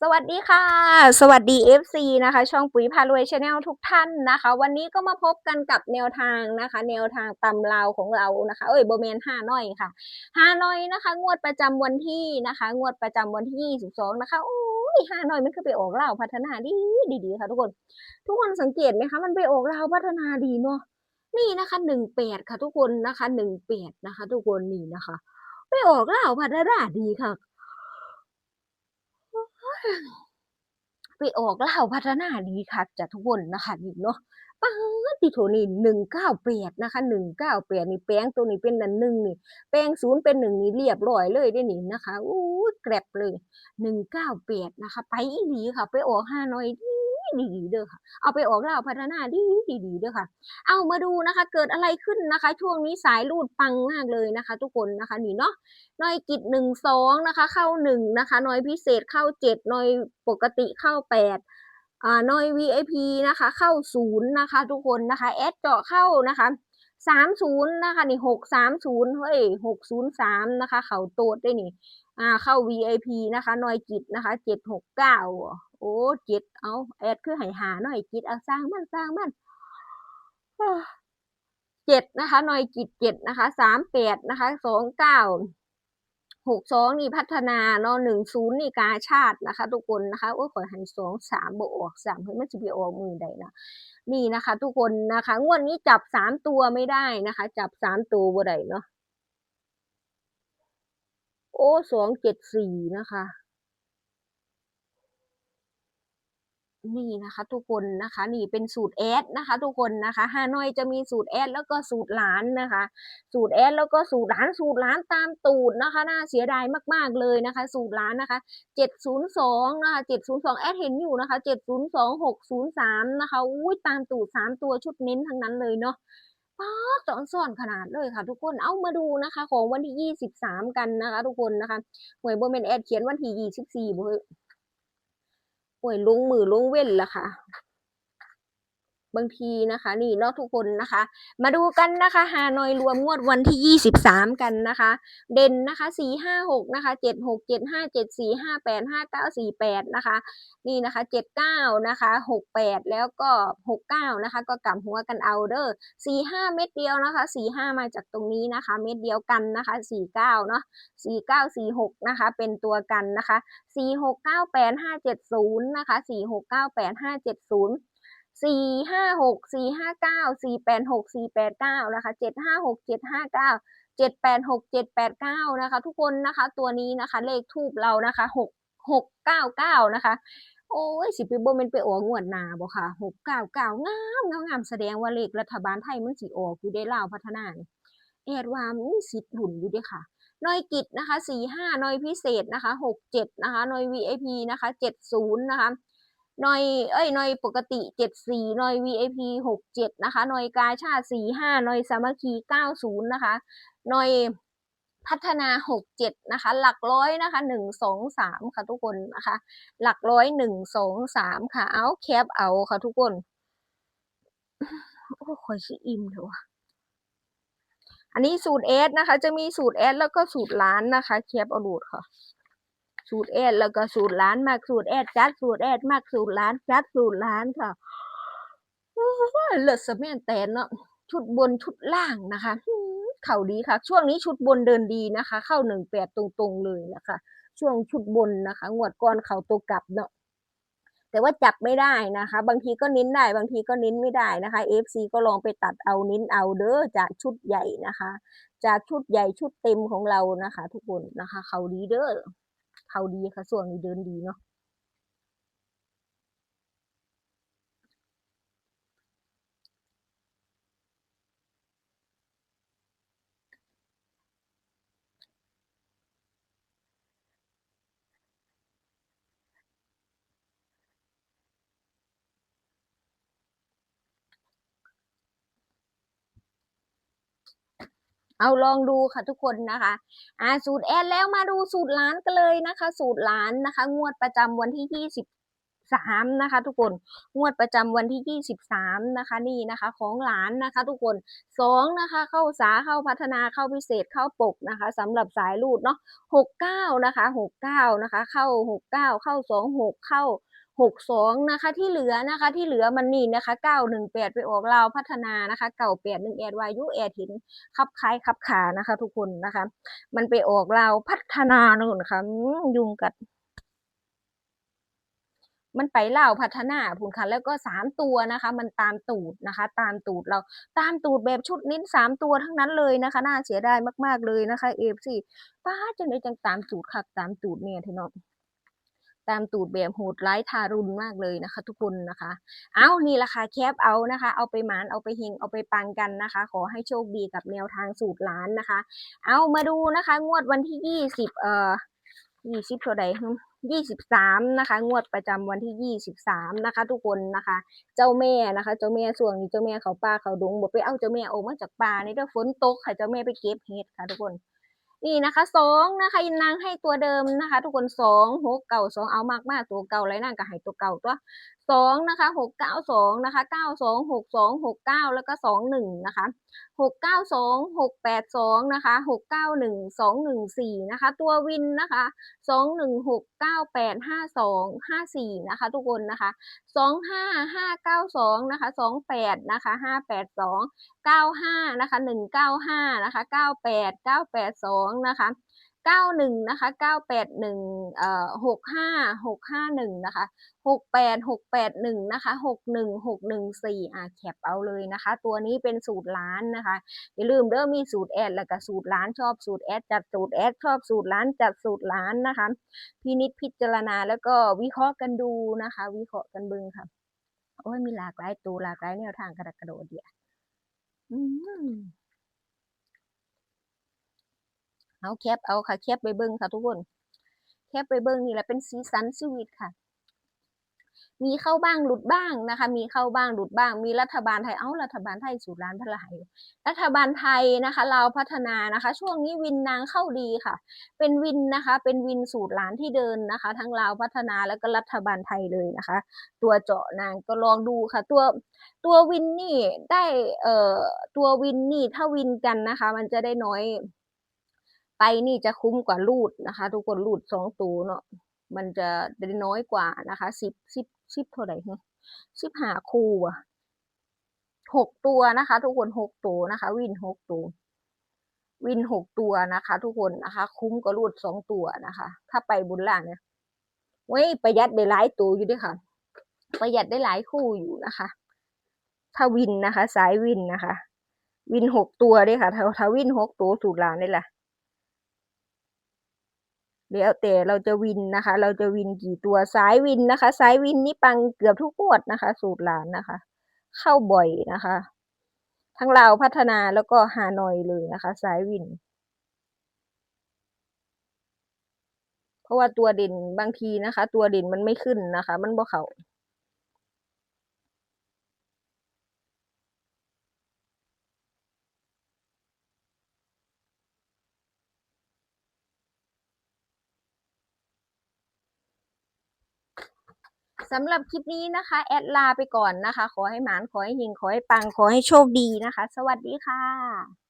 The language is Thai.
สวัสดีค่ะ สวัสดี FC นะคะ ช่องปุ๋ยพารวยชาแนลทุกท่านนะคะ วันนี้ก็มาพบกันกับแนวทางนะคะ แนวทางตำราวของเรานะคะ เอ้ยโบเมนห้าน้อยค่ะห้าน้อยนะคะ งวดประจำวันที่นะคะ งวดประจำวันที่22นะคะโอ้ยห้าน้อยมันคือไปออกเล่าพัฒนาดีดีๆค่ะทุกคน ทุกคนสังเกตไหมคะมันไปออกเล่าพัฒนาดีเนาะนี่นะคะหนึ่งแปดค่ะ ทุกคนนะคะหนึ่งแปดนะคะ ทุกคนนี่นะคะ ไปออกเล่าพัฒนาดีค่ะ ไปออกเล่าวพัฒนาดีค่ะจากทุกคนนะคะนี่เนาะป้าติโทนี่หนึ่งเก้าแปดนะคะหนึ่งเก้าแปดนี่แป้งตัวนี้เป็นนันหนึ่งนี่ แป้งศูนย์เป็นหนึ่งนี่เรียบร้อยเลยได้นี่นะคะอู้แกรบเลยหนึ่งเก้าแปดนะคะ ไปอีหลีค่ะ ไปออกห้าน้อยดี ดีเด้อค่ะ เอาไปออกเล่าวพัฒนาดีดีดีเด้อค่ะ เอามาดูนะคะ เกิดอะไรขึ้นนะคะ ช่วงนี้สายรูดปังมากเลยนะคะ ทุกคนนะคะนี่เนาะน่อยกิจหนึ่งสองนะคะ เข้าหนึ่งนะคะน่อยพิเศษเข้าเจ็ดน่อยปกติเข้าแปดอ่าน่อย VIP นะคะ เข้าศูนย์นะคะ ทุกคนนะคะแอดเจาะเข้านะคะสามศูนย์นะคะนี่หกสามศูนย์เฮ้ยหกศูนย์สามนะคะ เขาโตดได้นี่อ่าเข้า VIP นะคะนอยกิจนะคะเจ็ดหกเก้า อ้เจ็ดเอาแอดคือให้หาหน่อยกิจเอาสร้างมันสร้างมันเจ็ดนะคะหน่อยกิจเจ็ดนะคะสามแปดนะคะสองเก้าหกสองนี่พัฒนาเนาะหนึ่งศูนย์นี่กาชาตินะคะ ทุกคนนะคะโอ้ขอให้สองสามบออกสามเฮ้ยมันจะไปออกมือใดนะนี่นะคะ ทุกคนนะคะงวดนี้จับสามตัวไม่ได้นะคะ จับสามตัวบ่ได้เนาะโอ้สองเจ็ดสี่นะคะ นี่นะคะ ทุกคนนะคะ นี่เป็นสูตรแอดนะคะ ทุกคนนะคะฮานอยจะมีสูตรแอดแล้วก็สูตรหลานนะคะ สูตรแอดแล้วก็สูตรหลานสูตรหลานตามตูดนะคะ น่าเสียดายมาก ๆเลยนะคะ สูตรหลานนะคะเจ็ดศูนย์สองนะคะเจ็ดศูนย์สองแอดเห็นอยู่นะคะเจ็ดศูนย์สองหกศูนย์สามนะคะอุ้ยตามตูดสามตัวชุดเน้นทั้งนั้นเลยเนาะป๊าสอนสอนขนาดเลยค่ะทุกคน เอามาดูนะคะ ของวันที่ยี่สิบสามกันนะคะ ทุกคนนะคะหวยโบเมนแอดเขียนวันที่ยี่สิบสี่ บ่เฮ้ยหวยลงมือลุงเว้นละค่ะ บางทีนะคะ นี่เนาทุกคนนะคะ มาดูกันนะคะฮานอยรวมงวดวันที่ยี่สิบสามกันนะคะ เด่นนะคะสี่ห้าหกนะคะเจ็ดหกเจ็ดห้าเจ็ดสี่ห้าแปดห้าเก้าสี่แปดนะคะ นี่นะคะเจ็ดเก้านะคะหกแปดแล้วก็หกเก้านะคะ ก็กลับหัวกันเอาเด้ห้าเม็ดเดียวนะคะสี่ห้ามาจากตรงนี้นะคะ เม็ดเดียวกันนะคะสี่เก้าเนาะสี่เก้าสี่หกนะคะ เป็นตัวกันนะคะสี่หกเก้าแปดห้าเจ็ดศูนย์นะคะสี่หกเก้าแปดห้าเจ็ดศูนย์ สี่ห้าหกสี่ห้าเก้าสี่แปดหกสี่แปดเก้านะคะเจ็ดห้าหกเจ็ดห้าเก้าเจ็ดแปดหกเจ็ดแปดเก้านะคะ ทุกคนนะคะตัวนี้นะคะเลขทูบเรานะคะหกหกเก้าเก้านะคะโอ้ยสิบปีโบเมนไปออกงวดหนาบ่ค่ะหกเก้าเก้างามงามงามแสดงว่าเลขรัฐบาลไทยมันสิออกอยู่ได้ล่าวพัฒนานี่แอดว่ามีสิทธิ์หลุนอยู่ด้ค่ะนอยกิจนะคะสี่ห้านอยพิเศษนะคะหกเจ็ดนะคะนอย VIP นะคะเจ็ดศูนย์นะคะ หน่อยเอ้ยหน่อยปกติเจ็ดสี่หน่อย VIP หกเจ็ดนะคะหน่อยกาชาติสี่ห้าหน่อยสามัคคีเก้าศูนย์นะคะหน่อยพัฒนาหกเจ็ดนะคะ หลักร้อยนะคะหนึ่งสองสามค่ะทุกคนนะคะ หลักร้อยหนึ่งสองสามค่ะเอาแคปเอาค่ะทุกคนโอ้คอยชิอิ่มเลยวะอันนี้สูตรเอสนะคะ จะมีสูตรเอสแล้วก็สูตรล้านนะคะแคปเอาโหลดค่ะ สูตรแอดแล้วก็สูตรล้านมากสูตรแอดจัดสูตรแอดมากสูตรล้านจัดสูตรล้านค่ะเลิศสม่นแต่เนาะชุดบนชุดล่างนะคะเข่าดีค่ะ ช่วงนี้ชุดบนเดินดีนะคะ เข้าหนึ่งแปดตรงๆเลยนะคะ ช่วงชุดบนนะคะงวดก่อนเข่าตัวกลับเนาะแต่ว่าจับไม่ได้นะคะ บางทีก็เน้นได้ บางทีก็เน้นไม่ได้นะคะ FC ก็ลองไปตัดเอาเน้นเอาเด้อจากชุดใหญ่นะคะ จากชุดใหญ่ชุดเต็มของเรานะคะ ทุกคนนะคะ เขาดีเด้อ เขาดีค่ะส่วนนี้เดินดีเนาะ เอาลองดูค่ะทุกคนนะคะอ่าสูตรแอดแล้วมาดูสูตรล้านกันเลยนะคะ สูตรล้านนะคะ งวดประจำวันที่ยี่สิบ23นะคะ ทุกคนงวดประจำวันที่23นะคะนี่นะคะ ของหลานนะคะ ทุกคน2นะคะ เข้าสาเข้าพัฒนาเข้าพิเศษเข้าปกนะคะสำหรับสายรูดเนาะ69นะคะ69นะคะ เข้า69เก้าเข้า26เข้า 62นะคะที่เหลือนะคะที่เหลือมันนี่นะคะ918ไปออกลาพัฒนานะคะ981แปดหนึ่งแอดวายุแอดหินขับคล้ายขับขานะคะทุกคนนะคะ มันไปออกลาพัฒนานู่นค่ะยุงกัด มันไปเล่าพัฒนาพูนค่ะแล้วก็สามตัวนะคะ มันตามตูดนะคะ ตามตูดเราตามตูดแบบชุดนิ้นสามตัวทั้งนั้นเลยนะคะ น่าเสียดายมากๆเลยนะคะเอฟซีป้าจังเลยจังตามตูดคักตามตูดเนี่ยทเนาะ ตามตูดแบบโหดร้ายทารุณมากเลยนะคะ ทุกคนนะคะ เอานี่ราคาแคปเอานะคะ เอาไปหมานเอาไปเฮงเอาไปปังกันนะคะ ขอให้โชคดีกับแนวทางสูตรล้านนะคะ เอามาดูนะคะ งวดวันที่ยี่สิบเอ่อยี่สิบเท่าไหร่ยี่สิบสามนะคะ งวดประจำวันที่ยี่สิบสามนะคะ ทุกคนนะคะ เจ้าแม่นะคะ เจ้าแม่ส่วงนี้เจ้าแม่เขาป่าเขาดงบอกไปเอาเจ้าแม่ออกมาจากป่าในี่ถ้าฝนตกค่ะเจ้าแม่ไปเก็บเห็ดค่ะทุกคน นี่นะคะสองนะคะยินนางให้ตัวเดิมนะคะ ทุกคนสองหกเก่าสองเอามากมากตัวเก่าไรนางก็ให้ตัวเก่าตัวสองนะคะหกเก้าสองนะคะเก้าสองหกสองหกเก้าแล้วก็สองหนึ่งนะคะหกเก้าสองหกแปดสองนะคะหกเก้าหนึ่งสองหนึ่งสี่นะคะตัววินนะคะสองหนึ่งหกเก้าแปดห้าสองห้าสี่นะคะทุกคนนะคะสองห้าห้าเก้าสองนะคะสองแปดนะคะห้าแปดสองเก้าห้านะคะหนึ่งเก้าห้านะคะเก้าแปดเก้าแปดสองนะคะ เก้าหนึ่งนะคะเก้าแปดหนึ่งเอ่อหกห้าหกห้าหนึ่งนะคะหกแปดหกแปดหนึ่งนะคะหกหนึ่งหกหนึ่งสี่อะแคปเอาเลยนะคะ ตัวนี้เป็นสูตรล้านนะคะ อย่าลืมเด้อมีสูตรแอด แล้วก็สูตรล้านชอบสูตรแอด จัดสูตรแอด ชอบสูตรล้านจัดสูตรล้านนะคะ พินิจพิจารณาแล้วก็วิเคราะห์กันดูนะคะ วิเคราะห์กันบึงค่ะ โอ้ยมีหลากหลายตัวหลากหลายแนวทางกระดกกระโดดเดียอืม เอาแคปเอาค่ะแคปไปเบิ้งค่ะทุกคนแคปไปเบิ้งนี่แหละเป็นสีสันชีวิตค่ะ มีเข้าบ้างหลุดบ้างนะคะ มีเข้าบ้างหลุดบ้าง มีรัฐบาลไทยเอ้ารัฐบาลไทยสูตรล้านพลายรัฐบาลไทยนะคะ เราพัฒนานะคะ ช่วงนี้วินนางเข้าดีค่ะ เป็นวินนะคะ เป็นวินสูตรล้านที่เดินนะคะ ทั้งลาพัฒนาแล้วก็รัฐบาลไทยเลยนะคะ ตัวเจาะนางก็ลองดูค่ะ ตัวตัววินนี่ได้เอ่อตัววินนี่ถ้าวินกันนะคะ มันจะได้น้อย นี่จะคุ้มกว่ารูดนะคะ ทุกคนรูดสองตัวเนาะมันจะได้น้อยกว่านะคะสิบสิบสิบเท่าไหร่สิบห้าคู่อะหกตัวนะคะ ทุกคนหกตัวนะคะ วินหกตัววินหกตัวนะคะ ทุกคนนะคะ คุ้มกว่ารูดสองตัวนะคะ ถ้าไปบุญล่างเนี่ยเว้ยประหยัดได้หลายตัวอยู่ด้วยค่ะ ประหยัดได้หลายคู่อยู่นะคะ ถ้าวินนะคะ สายวินนะคะ วินหกตัวด้วยค่ะถ้าถ้าวินหกตัวสูตรลานนี่แหละ แล้วแต่เราจะวินนะคะ เราจะวินกี่ตัวสายวินนะคะสายวินนี่ปังเกือบทุกงวดนะคะ สูตรหลานนะคะ เข้าบ่อยนะคะ ทั้งเราพัฒนาแล้วก็ฮานอยเลยนะคะ สายวิน เพราะว่าตัวเด่นบางทีนะคะ ตัวเด่นมันไม่ขึ้นนะคะ มันบ่เข่า สำหรับคลิปนี้นะคะ แอดลาไปก่อนนะคะ ขอให้หมาน ขอให้หิง ขอให้ปัง ขอให้โชคดีนะคะ สวัสดีค่ะ